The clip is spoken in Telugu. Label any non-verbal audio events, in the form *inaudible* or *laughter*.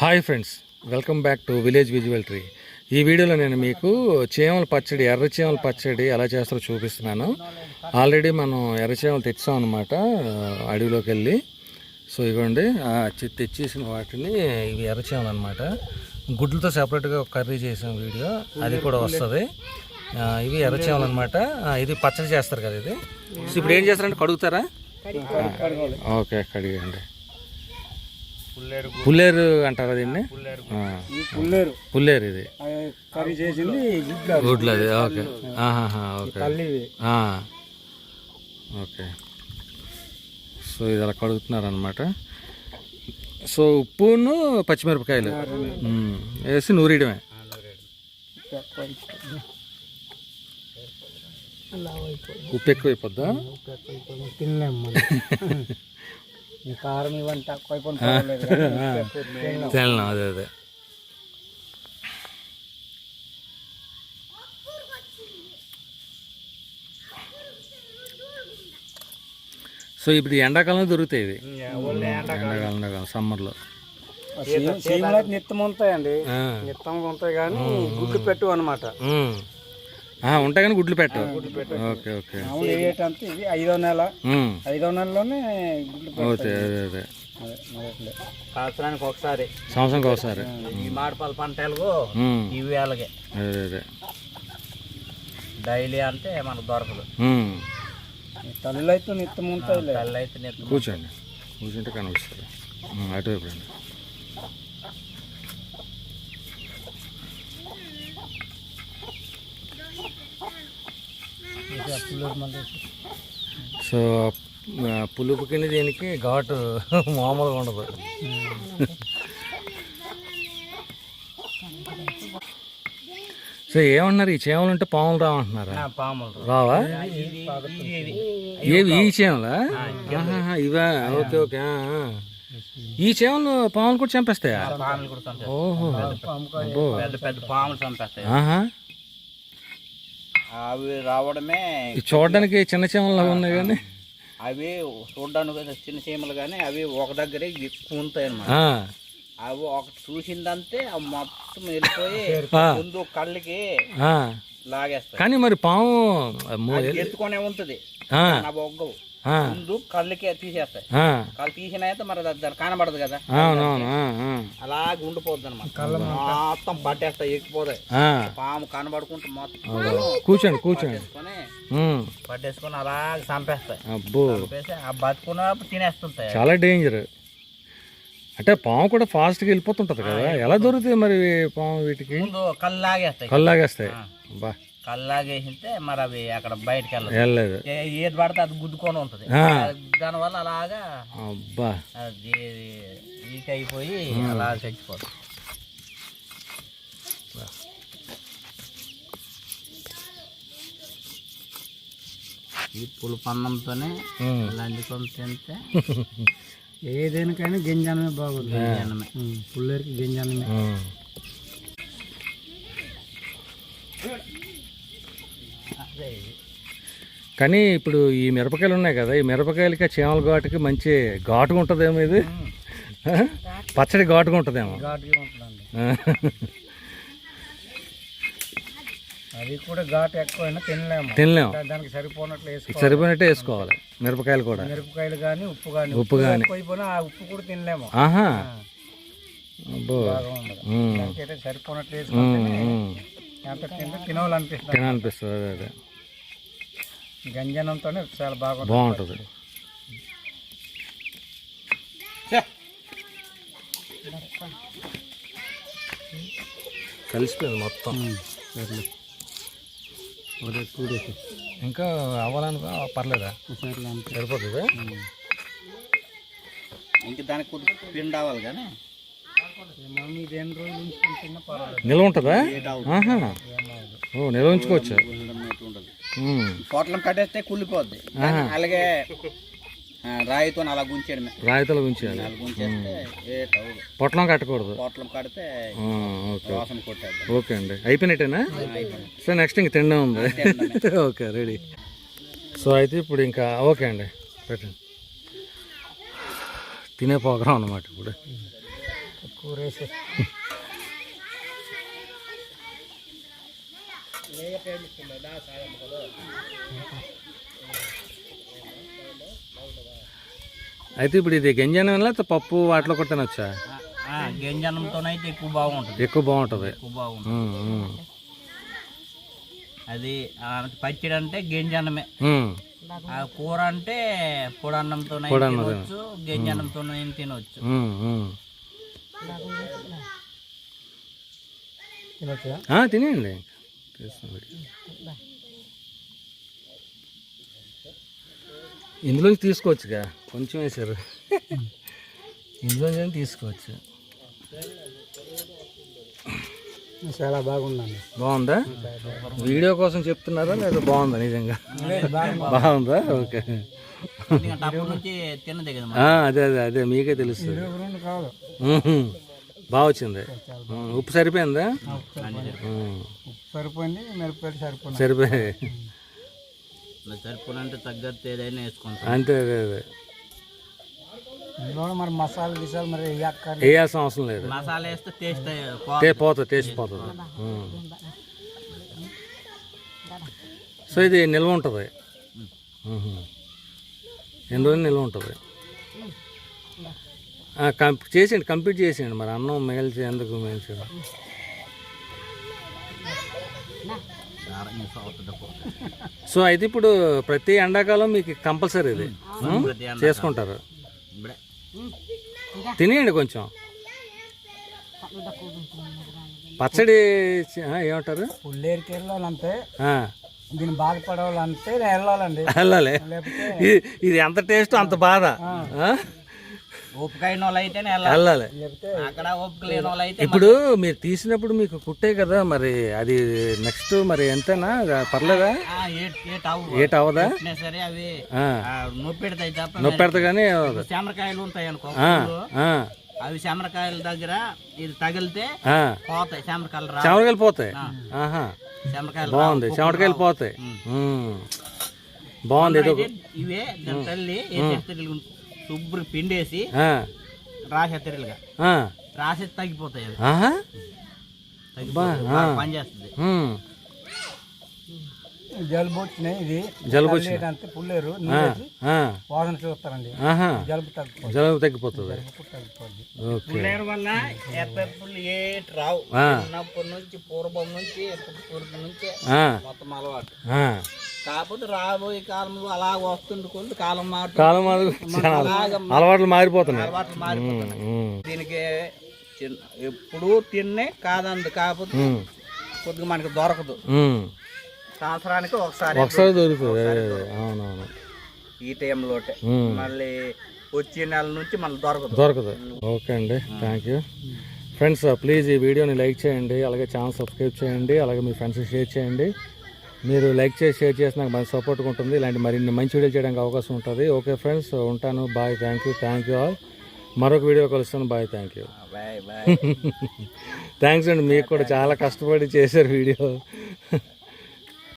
Hi friends welcome back to village visual tree. ఈ వీడియోలో నేను మీకు చీమల పచ్చడి ఎర్ర చీమల పచ్చడి ఎలా చేస్తారో చూపిస్తున్నాను. ఆల్రెడీ మనం ఎర్ర చీమలు తెచ్చాం అనమాట అడవిలోకి వెళ్ళి. సో ఇవ్వండి తెచ్చేసిన వాటిని ఇవి ఎర్ర చీమలు అనమాట గుడ్లతో సెపరేట్గా ఒక కర్రీ చేసాం వీడియో అది కూడా వస్తుంది. ఇవి ఎర్ర చీమలు అనమాట ఇది పచ్చడి చేస్తారు కదా ఇది. సో ఇప్పుడు ఏం చేస్తారంటే కడుగుతారా? ఓకే కడిగండి పుల్లేరు అంటారా దీన్ని? ఆ. ఈ పుల్లేరు. పుల్లేరు ఇది. కర్రీ చేసింది గుడ్ల గుడ్లు అది ఓకే. ఓకే. తల్లివి ఆ. ఓకే. సో ఇది అలా కడుగుతున్నారు అనమాట సో ఉప్పును పచ్చిమిరపకాయలు. వేసి నూరియడమే. ఉప్పు ఎక్కువ అయిపోద్దా *laughs* ఈ కారం ఇవన్నీ తక్కువ అయిపోయిన అదే అదే. సో ఇప్పుడు ఎండాకాలంలో దొరుకుతాయి ఇవి. ఎండాకాలం. ఎండాకాలం సమ్మర్లో. నిత్తం ఉంటాయండి. నిత్తం ఉంటాయి కానీ గుడ్లు పెట్టు అనమాట ఉంటాయి కానీ గుడ్లు పెట్టు ఓకే ఓకే. వేయటంతా ఇది ఐదో నెల. ఐదో నెలలోనే గుడ్లు అదే సంవత్సరానికి ఒకసారి. సంవత్సరంకి ఒకసారి. ఈ మాడపాల పంటలకు. ఇవి అలాగే అదే అదే. డైలీ అంటే మనకు దొరకదు. ఉమ్. ఈ తల్లులు అయితే నిత్తం ఉంటాయి తల్లి అయితే నెత్తి కూర్చోండి. కూర్చుంటే కనిపిస్తుంది. అటువైపు సో ఆ, పులుపుకిని దీనికి ఘాటు మామూలుగా ఉండదు. సో ఏమన్నారు? ఈ చేమలు ఉంటే పాములు రావంటున్నారా? పాములు రావా. ఏవి? ఈ చేమలా? ఇవా? Okay okay. ఈ చేమలు పాములు కూడా చంపేస్తాయా? ఓహో. అబ్బో. పెద్ద పెద్ద పాములు చంపేస్తాయి. అవి రావడమే చూడడానికి చిన్న చేమలా ఉన్నాయి కానీ. అవి చూడడానికి చిన్న చీమలు కానీ అవి ఒక దగ్గరే ఎక్కువ ఉంటాయి అన్నమాట. అవి ఒకటి చూసిందంటే అవి మొత్తం వెళ్ళిపోయి ముందు కళ్ళకి. లాగేస్తాయి. కానీ మరి పాము ఎత్తుకొనే ఉంటది. బొగ్గవు ముందు కళ్ళకే తీసేస్తాయి. కళ్ళు తీసిన అయితే మరి దాన్ని కనబడదు కదా. అలాగే ఉండిపోద్ది అనమాట మొత్తం పట్టేస్తాయి ఎక్కిపోతాయి. పాము కనబడుకుంటూ మొత్తం కూర్చోండి కూర్చోండి. పట్టేసుకొని అలాగే చంపేస్తాయి. అబ్బో. చంపేసి ఆ బతుకున్నప్పుడు తినేస్తుంటాయి. చాలా డేంజర్. అంటే పాము కూడా ఫాస్ట్గా వెళ్ళిపోతుంటది కదా. ఎలా దొరుకుతాయి మరి పాము వీటికి? ముందు కళ్ళు లాగేస్తాయి. కళ్ళు లాగేస్తాయి. బా కళ్ళు లాగేసింటే మరి అవి అక్కడ బయటకు వెళ్ళదు. వెళ్ళలేదు. ఏ- ఏది పడితే అది గుద్దుకొని ఉంటుంది. దానివల్ల అలాగా అబ్బా. అది వీక్ అయిపోయి అలా చచ్చిపోతుంది ఈ పులుపు అన్నంతోనే ఉమ్. లంచుకొని తింటే ఏ దేనికైనా గింజానమే బాగుంది. అన్నమే ఉమ్, పుల్లేరుకి గింజానమే ఉమ్. అదే ఇది. కానీ ఇప్పుడు ఈ మిరపకాయలు ఉన్నాయి కదా ఈ మిరపకాయలకి చీమల ఘాటుకి మంచి ఘాటుగా ఉంటుందేమో ఇది? పచ్చడి ఘాటుగా ఉంటుందేమో. అది కూడా ఘాటు ఎక్కువైనా తినలేము. తినలేం దానికి సరిపోనట్లు వేసుకోవాలి. సరిపోయినట్టే వేసుకోవాలి మిరపకాయలు కూడా. మిరపకాయలు కానీ ఉప్పు కానీ. ఉప్పు కానీ. ఆ ఉప్పు కూడా తినలేము. ఆహా. సరిపోనట్లు వేసుకుంటే. ఎంత తినాలనిపిస్తుంది. తినాలనిపిస్తుంది అదే అదే. గంజనంతోనే చాలా బాగుంటుంది. బాగుంటుంది. కలిసిపోయింది మొత్తం. ఇంకా అవ్వాలనుకో పర్లేదా? సరిపోతుంది? ఇంక దానికి కొద్దిగా పిండి అవ్వాలి కానీ. నిల్వ ఉంటుందా? ఓ నిల్వ ఉంచుకోవచ్చు. పొట్లం కట్టేస్తే కుళ్ళిపోద్ది. అలాగే ఆ, రాయితో అలా గుంచేయడమే. ఏ టౌడు పొట్లం కట్టకూడదు. పొట్లం కడితే ఓకే. అండి. అయిపోయినట్టేనా? సో నెక్స్ట్ ఇంక తిండే ఉంది. *laughs* Okay ready. సో అయితే ఇప్పుడు ఇంకా ఓకే అండి. పెట్టండి. తినే ప్రోగ్రాం అన్నమాట ఇప్పుడు. *laughs* అయితే ఇప్పుడు ఇది గంజానం లేకపోతే పప్పు వాటిలో కూడా తినొచ్చా గింజనంతోనైతే ఎక్కువ బాగుంటుంది. ఎక్కువ బాగుంటుంది. ఎక్కువ బాగుంటుంది. అది ఆ, పచ్చడి అంటే గింజనమే. ఆ కూర అంటే పొడన్నంతో తినవచ్చు గింజనంతో తినవచ్చు తినేయండి. ఇందులోంచి తీసుకోవచ్చుగా కొంచెం వేసారు ఇందులోంచి తీసుకోవచ్చు. చాలా బాగుందండి. బాగుందా? వీడియో కోసం చెప్తున్నారా లేదా బాగుందా నిజంగా? బాగుందా? ఓకే. అదే అదే అదే మీకే తెలుస్తుంది. రెండు కాదు. ఉహుం. బాగా వచ్చింది. ఉప్పు సరిపోయిందా? సరిపోయింది. మిరపకాయలు సరిపోయింది సరిపోనంటే తగ్గట్టు ఏదైనా వేసుకుంటాం. అంతే అదే మరి మసాలా గిసాలు మరి వేయాల్సిన అవసరం లేదు. మసాలా వేస్తే టేస్ట్ టే పోతుంది. టేస్ట్ పోతుంది. సో ఇది నిల్వ ఉంటుంది. ఎన్ని రోజులు నిల్వ ఉంటుంది? చేసేయండి కంప్లీట్ చేసేయండి మరి అన్నం మిగిల్చి ఎందుకు మిగిల్చి సో అయితే ఇప్పుడు ప్రతి ఎండాకాలం మీకు కంపల్సరీ ఇది? చేసుకుంటారు. తినేయండి కొంచెం. పచ్చడి ఏమంటారు? వెళ్ళాలంటే దీన్ని బాధపడాలంటే నేను వెళ్ళాలండి. వెళ్ళాలి. ఇది ఎంత టేస్ట్ అంత బాధ ఆ? ఓపికైన వాళ్ళు అయితేనే వెళ్ళాలి. ఇప్పుడు మీరు తీసినప్పుడు మీకు కుట్టే కదా మరి అది నెక్స్ట్ మరి ఎంతనా? పర్లేదా? ఏట అవదా నొప్పి పెడతా కానీ. శమరకాయలు ఉంటాయి అనుకో అవి శమరకాయల దగ్గర ఇది తగిలితే. పోతాయి శమరకాయలు రా చెమటకాయలు పోతాయి? ఆహా. శమరకాయలు బాగుంది. చెమటకాయలు పోతాయి. బాగుంది ఇవే తల్లి శుభ్ర పిండేసి ఆ, రాసేత్తరులుగా ఆ. రాసేది తగ్గిపోతాయి పనిచేస్తుంది. జలుబు వచ్చినాయి ఇది జలుబు పుల్లేరు వాసన చూస్తారండి. జలుబు తగ్గిపోతుంది. జలుబు తగ్గిపోతుంది పుల్లేరు వల్ల ఏటి రావు. నుంచి పూర్వం నుంచి పూర్వం నుంచి మొత్తం అలవాటు. ఆ. కాకపోతే రాబోయే కాలంలో అలా వస్తుంది కొంత కాలం మాట. కాలం అలవాట్లు మారిపోతున్నాయి. అలవాట్లు మారిపోతున్నాయి. దీనికి ఎప్పుడూ తిన్నే కాదంది కాకపోతే కొద్దిగా మనకి దొరకదు. సంవత్సరానికి ఒకసారి ఒకసారి దొరుకుతుంది. అవునవును. ఈ టైంలో. మళ్ళీ వచ్చే నెల నుంచి మళ్ళీ దొరకదు. దొరకదు. ఓకే అండి. థ్యాంక్ యూ ఫ్రెండ్స్ ప్లీజ్ ఈ వీడియోని లైక్ చేయండి. అలాగే ఛానల్ సబ్స్క్రైబ్ చేయండి. అలాగే మీ ఫ్రెండ్స్కి షేర్ చేయండి. మీరు లైక్ చేసి షేర్ చేసి నాకు మంచి సపోర్ట్గా ఉంటుంది. ఇలాంటి మరిన్ని మంచి వీడియోలు చేయడానికి అవకాశం ఉంటుంది. ఓకే ఫ్రెండ్స్ ఉంటాను. Bye thank you thank you all మరొక వీడియో కలుస్తాను. Bye thank you bye bye thanks అండి. మీకు కూడా చాలా కష్టపడి చేశారు వీడియో.